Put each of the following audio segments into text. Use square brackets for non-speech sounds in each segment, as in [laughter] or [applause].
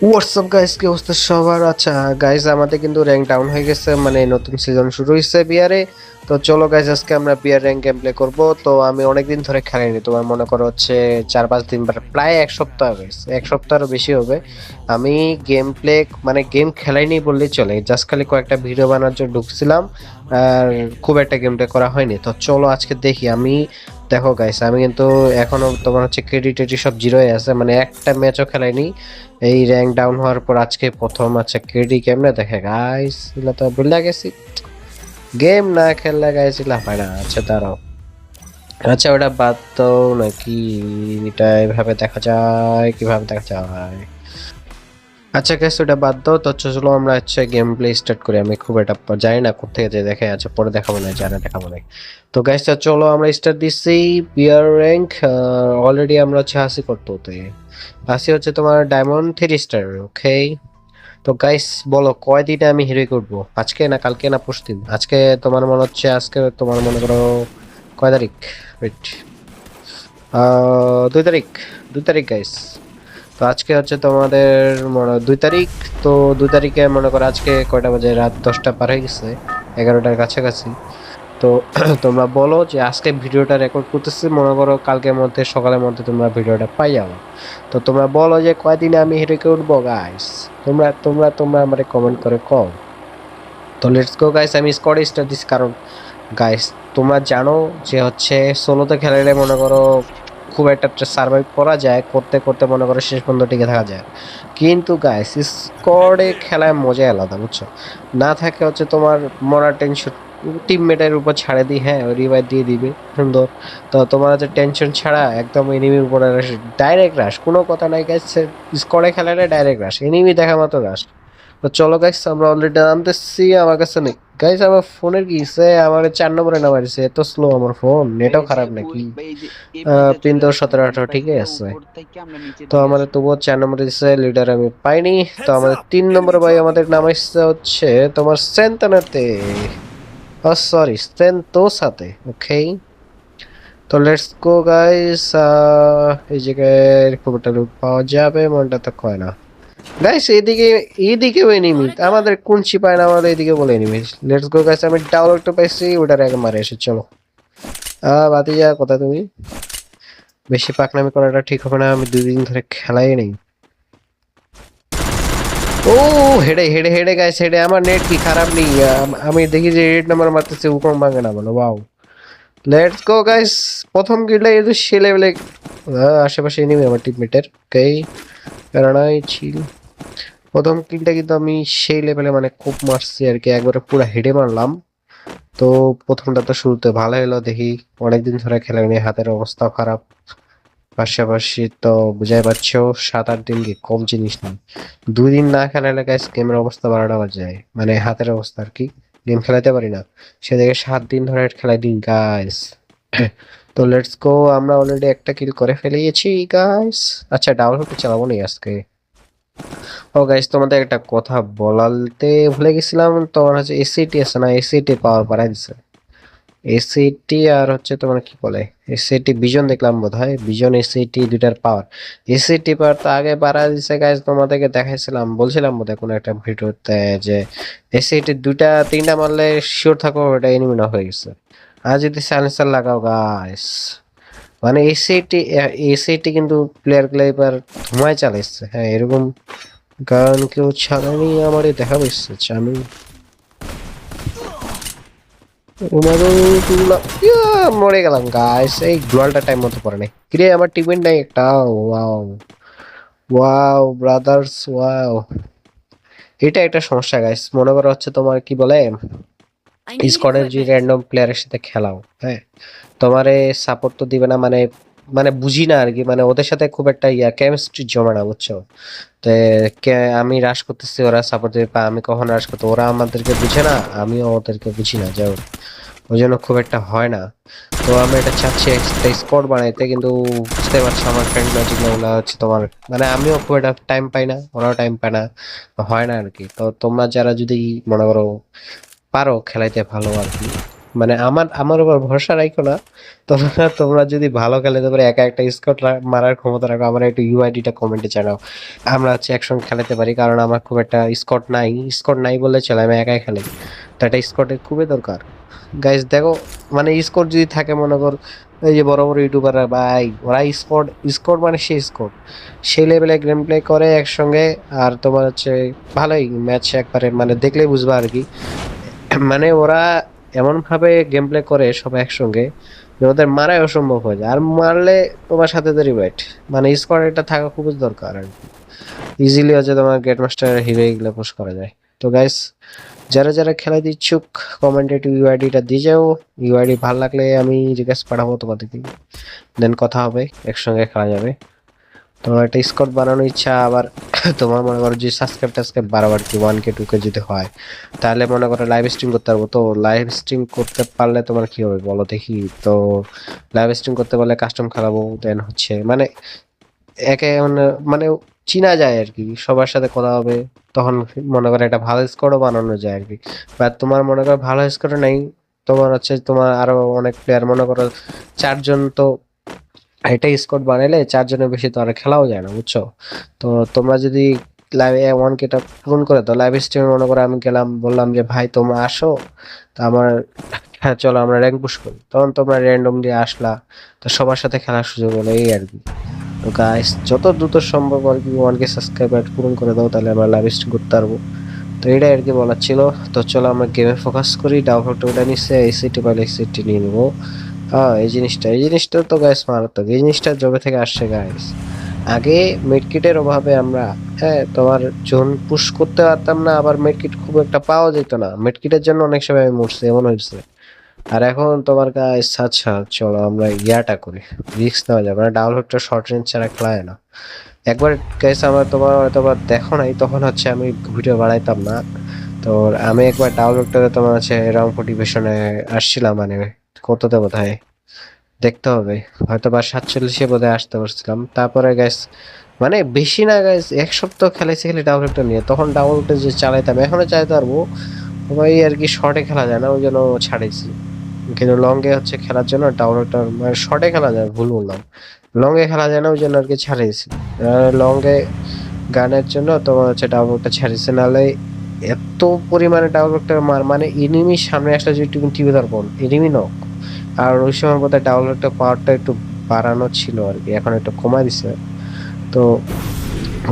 WhatsApp guys কি অবস্থা সবার? আচ্ছা গাইস আমাদের কিন্তু র্যাঙ্ক ডাউন হয়ে গেছে মানে নতুন সিজন শুরু হয়েছে বিয়ারে তো চলো গাইস আজকে আমরা বিয়ার র্যাঙ্ক গেম প্লে করব। তো আমি অনেকদিন ধরে খেলিনি তোমার মনে করো হচ্ছে চার পাঁচ দিন প্রায় এক সপ্তাহ গেছে এক সপ্তাহেরও বেশি হবে। আমি গেম প্লে মানে গেম খেলাইনি বললেই চলে জাস্ট খালি কয়েকটা ভিডিও বানানোর জন্য ঢুকছিলাম, আর খুব একটা গেম প্লে করা হয়নি। তো চলো, আজকে দেখি, আমি দেখো গাইস আমি কিন্তু এখনও তোমার হচ্ছে ক্রেডিট টেডি সব জিরোই আছে। মানে একটা ম্যাচও খেলাইনি। এই র্যাঙ্ক ডাউন হওয়ার পর আজকে প্রথম আচ্ছা ক্রেডি কেমনে দেখে গাইস এগুলো তো ভুলে গেছি। গেম না খেললে গাইস এগুলো হয় না। আচ্ছা দাঁড়াও। আচ্ছা ওটা বাদ তো নাকি এটা এভাবে দেখা যায়, কীভাবে দেখা যায়? আচ্ছা গ্যাস ওটা বাদ দাও। তো চলো আমরা হচ্ছে গেম প্লে স্টার্ট করি। আমি খুব একটা প- জানি না কোথেকে যে দেখে আচ্ছা পরে দেখাবো না, জানা দেখাবো না তো গাইস চলো আমরা স্টার্ট দিচ্ছি। বিয়ার র্যাঙ্ক অলরেডি আমরা হচ্ছে হাসি করতে হতে। হাসি হচ্ছে তোমার ডায়মন্ড থ্রি স্টার ওকে তো গাইস বলো, কয়দিনে আমি হিরো করব? আজকে না কালকে না পরশুদিন? আজকে তোমার মনে হচ্ছে আজকে তোমার মনে করো কয় তারিখ? ওয়েট দুই তারিখ। দুই তারিখ গাইস তো আজকে হচ্ছে তোমাদের মনে দুই তারিখ, তো দুই তারিখে মনে করো আজকে কয়টা বাজে? রাত দশটা পার হয়ে গেছে, এগারোটার কাছাকাছি। তো [clears throat] তোমরা বলো যে আজকে ভিডিওটা রেকর্ড করতেছি, মনে করো কালকের মধ্যে, সকালের মধ্যে তোমরা ভিডিওটা পাই যাব তো তোমরা বলো যে কয়দিনে আমি হিরোকে উঠবো গাইস তোমরা তোমরা তোমরা আমার কমেন্ট করে কও। তো লেটস গো গাইস আমি স্কোয়াড স্টার দিচ্ছি কারণ গাইস তোমরা জানো যে হচ্ছে সোলোতে খেলালে মনে করো খুব একটা সার্ভাইভ করা যায়, করতে করতে মনে করো শেষ পর্যন্ত টিকে থাকা যায়। কিন্তু গাইস স্কোয়াডে খেলায় মজা আলাদা, বুঝছ? না থাকে হচ্ছে তোমার মরার টেনশন টিমমেটের উপর ছাড়ে দিই হ্যাঁ রিভাইভ দিয়ে দিবে, সুন্দর। তো তোমার হচ্ছে টেনশন ছাড়া একদম এনিমির উপরে ডাইরেক্ট রাশ কোনো কথা নাই গাইস স্কোয়াডে খেলাটা ডাইরেক্ট রাশ এনিমি দেখা মতো রাশ তো চলো গাইস আমরা অলরেডি নামতেছি আমার কাছে নেই। গাইস আমার ফোনের কি সে আমার চার নম্বরে নামাইছে এত স্লো আমার ফোন নেটও খারাপ নাকি? পিন তো সতেরো আঠারো ঠিকই আছে। তো আমাদের তবুও চার নম্বরে দিচ্ছে লিডার আমি পাইনি। তো আমাদের তিন নম্বরে ভাই আমাদের নাম নামাইছে হচ্ছে তোমার সেন্তানাতে সরি সেন্টোসাতে ওকে তো লেটস গো গাইস এই জায়গায় একটা লুট পাওয়া যাবে মনটা তো কয় না। গাইস এইদিকে এইদিকেও এনিমি আমাদের কুঞ্চি পায় না আমাদের এইদিকে বলে এনিমি লেটস গো গাইস আমি ডাউনলোডটা পাইছি ওটার আগে মারে এসে চলো। বাতি যা কোথায় তুমি? বেশি পাকনামি করাটা ঠিক হবে না আমি দুই দিন ধরে খেলাই নেই। ও হেডে হেডে হেডে গাইস হেডে আমার নেট কি খারাপ নেই আমি দেখি যে রেড নাম্বার মারতেছে উকম ভাঙে না বলো ওয়াও লেটস গো গাইস প্রথম গিল্ডে এই যে সে লেভেলে আশেপাশে এনিমি আমার টিমমেটের ওকে প্যারানাই ছিল। প্রথম কিলটা কিন্তু আমি সেই লেভেলে মানে খুব মারছি আর কি, একবারে পুরো হেডে মারলাম। তো প্রথমটা তো শুরুতে ভালো হলো, দেখি অনেকদিন ধরে খেলা নিয়ে হাতের অবস্থা খারাপ। পাশাপাশি তো বুঝাই পারছ সাত আট দিন কি কম জিনিস না দুই দিন না খেলালে গাইস গেমের অবস্থা বারোটা বাজে যায় মানে হাতের অবস্থা আর কি। গেম খেলাতে পারি না। সেদিকে সাত দিন ধরে খেলাই দিন গাইস তো লেটস গো আমরা অলরেডি একটা কিল করে ফেলিয়েছি গাইস আচ্ছা ডাবল ডাউনলোড চালাবো না আজকে? ও গাইস তোমাদের একটা কথা বলাতে ভুলে গেছিলাম, তোমার হচ্ছে এসিটি আছে না? এসিটি পাওয়ার বাড়াই দিছে এসিটি আর হচ্ছে তোমার কি বলে? এসিটি ভিজন দেখলাম বোধ হয় ভিজন এসিটি দুইটার পাওয়ার এসিটি পাওয়ার তো আগে বাড়াই দিছে গাইস তোমাদেরকে দেখাইছিলাম। বলছিলাম বোধ কোনো একটা ভিডিওতে যে এসিটি দুইটা, তিনটা মারলে শিওর থাকো, ওটা এনিমি না হয়ে গেছে। আর যদি সাইলেন্সার লাগাও গাইস মানে এসিটি এসিটি কিন্তু প্লেয়ার এবার ধুমায় চালাইছে। হ্যাঁ এরকম গান কেউ ছাড়ানি আমার দেখা এসেছে আমি মরে গেলাম গাইস এই গ্লোয়ালটা টাইম মতো পড়ে নাই। কিরে, আমার টিমের নাই একটা? ওয়াও। Wow brothers wow. এটা একটা সমস্যা গাইস মনে করো হচ্ছে তোমার কি বলে? স্কোয়াডের যে র্যান্ডম প্লেয়ারের সাথে খেলাও হ্যাঁ? তোমারে সাপোর্ট তো দিবে না মানে মানে বুঝি না আর কি মানে ওদের সাথে খুব একটা ইয়া কেমিস্ট্রি জমে না বুঝছ? তো আমি রাশ করতেছি ওরা সাপোর্ট দেবে আমি কখন রাশ করতে ওরা আমাদেরকে বুঝে না আমিও ওদেরকে বুঝি না যাই ওই জন্য খুব একটা হয় না। তো আমি এটা চাচ্ছি একটা স্কোয়াড বানাইতে কিন্তু বুঝতে পারছ আমার ফ্রেন্ড ম্যাজিক ওগুলো হচ্ছে তোমার মানে আমিও খুব একটা টাইম পাই না ওরাও টাইম পায় না হয় না আর কি তো তোমরা যারা যদি মনে করো পারো খেলাইতে ভালো আর কি। মানে আমার আমার উপর ভরসা রাখো না। তোমরা তোমরা যদি ভালো খেলে তারপরে একা একটা স্কট মারার ক্ষমতা রাখো, আমার একটু ইউআইডিটা কমেন্টে জানাও। আমরা হচ্ছে একসঙ্গে খেলাতে পারি, কারণ আমার খুব একটা স্কট নাই। স্কট নাই বললে চলে, আমি একাই খেলি তো একটা স্কটের খুবই দরকার। গাইজ দেখো মানে স্কট যদি থাকে, মনে কর, এই যে বড় বড় ইউটিউবাররা ভাই, ওরা স্কট স্কট মানে সেই স্কট সেই লেভেলে গেম প্লে করে একসঙ্গে, আর তোমার হচ্ছে ভালোই ম্যাচ একবারে মানে দেখলেই বুঝবা আর কি। [laughs] মানে ওরা এমন ভাবে গেম প্লে করে সবাই একসঙ্গে যে ওদের মারাই অসম্ভব হয়ে যায়। আর মারলে তোমার সাথে তো রিবাইট মানে স্কোয়াড এটা থাকা খুবই দরকার আর কি। ইজিলি হচ্ছে তোমার গেট মাস্টার হিরো এগুলো পোষ করা যায়। তো গাইস যারা যারা খেলা দিচ্ছুক কমেন্টে একটু ইউআইডিটা দিয়ে যাও। ইউআইডি ভালো লাগলে আমি রিকোয়েস্ট পাঠাবো তোমাদেরকে। দেন কথা হবে, একসঙ্গে খেলা যাবে। তো একটা স্কট বানানোর ইচ্ছা, আবার [coughs] তোমার মনে করো যে সাবস্ক্রাইব টাসক্রাইব বারবার কি? ওয়ান কে টু কে যদি হয়, তাহলে মনে করো লাইভ স্ট্রিম করতে পারব। তো লাইভ স্ট্রিম করতে পারলে তোমার কি হবে বলো দেখি। তো লাইভ স্ট্রিম করতে পারলে কাস্টম খেলাবো দেন হচ্ছে মানে একে মানে মানে চিনা যায় আর কি। সবার সাথে কথা হবে, তখন মনে করো একটা ভালো স্কোরও বানানো যায় আর কি। বা তোমার মনে করো ভালো স্কোর নেই। তোমার হচ্ছে তোমার আরও অনেক প্লেয়ার মনে করো চারজন তো এটা স্কোর বানাইলে চারজনের বেশি তো আর খেলাও যায় না, বুঝছ? তো তোমরা যদি লাইভ ওয়ান পূরণ করে দাও লাইভ স্ট্রিমে মনে করো আমি গেলাম, বললাম যে, ভাই, তোমরা আসো। তো আমার হ্যাঁ চলো আমরা র্যাঙ্ক পুশ করি। তখন তোমরা র্যান্ডমলি আসলা, তো সবার সাথে খেলার সুযোগ হলো এই আর কি। তো গাইস যত দ্রুত সম্ভব আর কি ওয়ান কে সাবস্ক্রাইবার পূরণ করে দাও, তাহলে আমরা লাইভ স্ট্রিম করতে পারব। তো এটাই আর কি বলার ছিল। তো চলো আমরা গেমে ফোকাস করি ডাউনলোড ওটা নিচ্ছে এই সিটি বা এই সিটি নিয়ে নেব। হ্যাঁ এই জিনিসটা এই জিনিসটা তো গাইস মারাত্মক। এই জিনিসটা জবে থেকে আসছে গাইস আগে মেডকিটের অভাবে আমরা হ্যাঁ তোমার জোন পুশ করতে পারতাম না, আবার মেডকিট খুব একটা পাওয়া যেত না। মেডকিটের জন্য অনেক সময় আমি মরছি, এমন হয়েছে। আর এখন তোমার গাইস আচ্ছা চলো আমরা ইয়াটা করি। রিস্ক নেওয়া যাবে না ডাউনলোডটা শর্ট রেঞ্জ ছাড়া খেলায় না। একবার গাইস আমার তোমার হয়তো দেখো নাই, তখন হচ্ছে আমি ভিডিও বাড়াইতাম না। তো আমি একবার ডাউনলোডটাতে তোমার হচ্ছে রংপুর ডিভিশনে আসছিলাম মানে কততে বোধ হয় দেখতে হবে। হয়তো বা সাতচল্লিশে বোধ আসতে পারছিলাম তারপরে গ্যাস মানে বেশি না গ্যাস এক সপ্তাহ খেলাইছি খালি ডাউনলোডটা নিয়ে। তখন ডাউনলোডটা যে চালাইতাম এখনও চালাইতে পারব। ওই আর কি শর্টে খেলা যায় না, ওই জন্য ছাড়াইছি কিন্তু লঙ্গে হচ্ছে খেলার জন্য ডাবল ডাউনলোডটা মানে শর্টে খেলা যায়, ভুল বললাম। লঙ্গে খেলা যায় না, ওই জন্য আর কি ছাড়িয়েছি। লঙ্গে গানের জন্য তোমার হচ্ছে ডাউনলোডটা ছাড়িয়েছে। নাহলে এত পরিমাণে ডাউনলোডটা মার মানে এনিমি সামনে আসলে যদি টিভি দরকার এনিমি নক আর ওই সময় বোধহয় ডাউনলোডটা পাওয়ারটা একটু বাড়ানো ছিল আর কি, এখন একটু কমাই দিছে। তো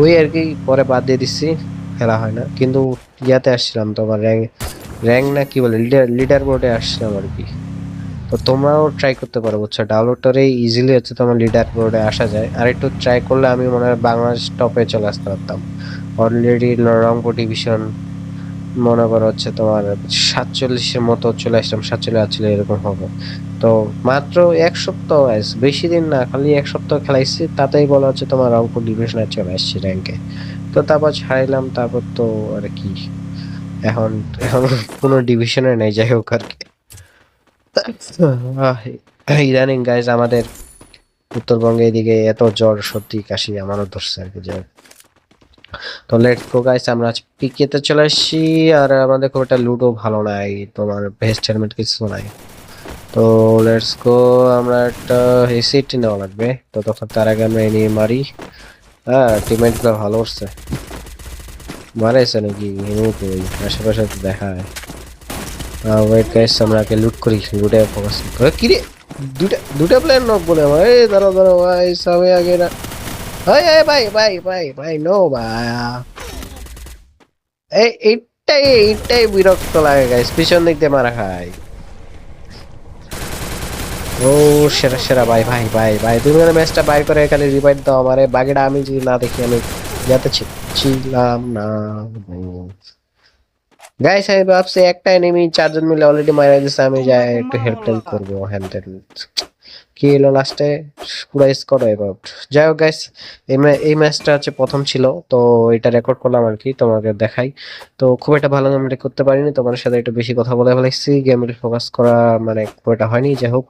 ওই আর কি পরে বাদ দিয়ে দিচ্ছি খেলা হয় না। কিন্তু ইয়াতে আসছিলাম তোমার র্যাঙ্ক র্যাঙ্ক না কি বলে লিডার লিডার বোর্ডে আসছিলাম আর কি। তো তোমরাও ট্রাই করতে পারো, বুঝছ? ডাউনলোডটারে ইজিলি হচ্ছে তোমার লিডার বোর্ডে আসা যায়। আর একটু ট্রাই করলে আমি মনে হয় বাংলাদেশ টপে চলে আসতে পারতাম। অলরেডি রংপুর ডিভিশন মনে করো হচ্ছে তোমার সাতচল্লিশের মতো চলে আসলাম, সাতচল্লিশ আটচল্লিশ এরকম হবে। তো মাত্র এক সপ্তাহ বেশি দিন না, খালি এক সপ্তাহ খেলাইছি, তাতেই বলা হচ্ছে তোমার রংপুর ডিভিশনে চলে আসছি র্যাঙ্কে তো তারপর ছাড়াইলাম তারপর তো আর কি, এখন এখন কোনো ডিভিশনে নেই, যাই হোক আর কি। ইদানিং গাইজ আমাদের উত্তরবঙ্গে এদিকে এত জ্বর, সর্দি, কাশি, আমারও ধরছে আর কি হোক। তো লেটস গো গাইস আমরা আজ পিকেতে চলে আসছি, আর আমাদের খুব একটা লুডো ভালো নাই, তোমার বেস্ট হেলমেট কিছু নাই। তো লেটস গো আমরা একটা এসিটি নেওয়া লাগবে। তো তখন তার আগে আমরা এনিয়ে মারি। হ্যাঁ টিমমেটগুলো ভালো করছে। মারাইছে নাকি? এনিমি কই আশেপাশে তো দেখা হয় ওয়েট গাইস আমরা আগে লুট করি। লুটে ফোকাস করে। কি রে দুটা দুটা প্লেয়ার নক বলে আমার। এই, দাঁড়াও দাঁড়াও, ভাই সবাই আগে না। ভাই ভাই ভাই ভাই ভাই নো ভাই। এই, এইটাই এইটাই বিরক্ত লাগে গাইস পিছন দিক দিয়ে মারা খায়। ও, সেরা সেরা, ভাই ভাই ভাই ভাই। তুমি ম্যাচটা বাইর করে খালি রিভাইট দাও আমারে। বাকিটা আমি যদি না দেখি, আমি যাতে ছিলাম না। গাইস আমি ভাবছি একটা এনিমি চারজন মিলে অলরেডি মারা গেছে, আমি যাই একটু হেল্প টেল্প করব হ্যান্ড। কি এলো লাস্টে পুরো স্কোর অ্যাবাউট যাই হোক গাইস এই ম্যাচটা হচ্ছে প্রথম ছিল, তো এটা রেকর্ড করলাম আর কি, তোমাকে দেখাই। তো খুব একটা ভালো গেম করতে পারিনি তোমার সাথে একটু বেশি কথা বলে ফেলেছি গেমের ফোকাস করা মানে খুব একটা হয়নি, যাই হোক।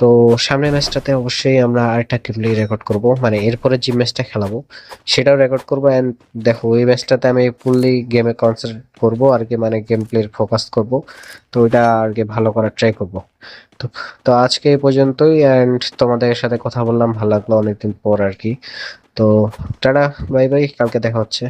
তো সামনের ম্যাচটাতে অবশ্যই আমরা আরেকটা গেমপ্লে রেকর্ড করব মানে এরপরে যে ম্যাচটা খেলাবো, সেটাও রেকর্ড করব অ্যান্ড দেখো, এই ম্যাচটাতে আমি ফুললি গেমে কনসেন্ট্রেট করব, আর কি মানে গেম প্লের ফোকাস করব। তো ওইটা আর কি ভালো করার ট্রাই করব। তো তো আজকে এই পর্যন্তই অ্যান্ড তোমাদের সাথে কথা বললাম, ভালো লাগল অনেকদিন পর আর কি। তো, টাটা বাই বাই কালকে দেখা হচ্ছে।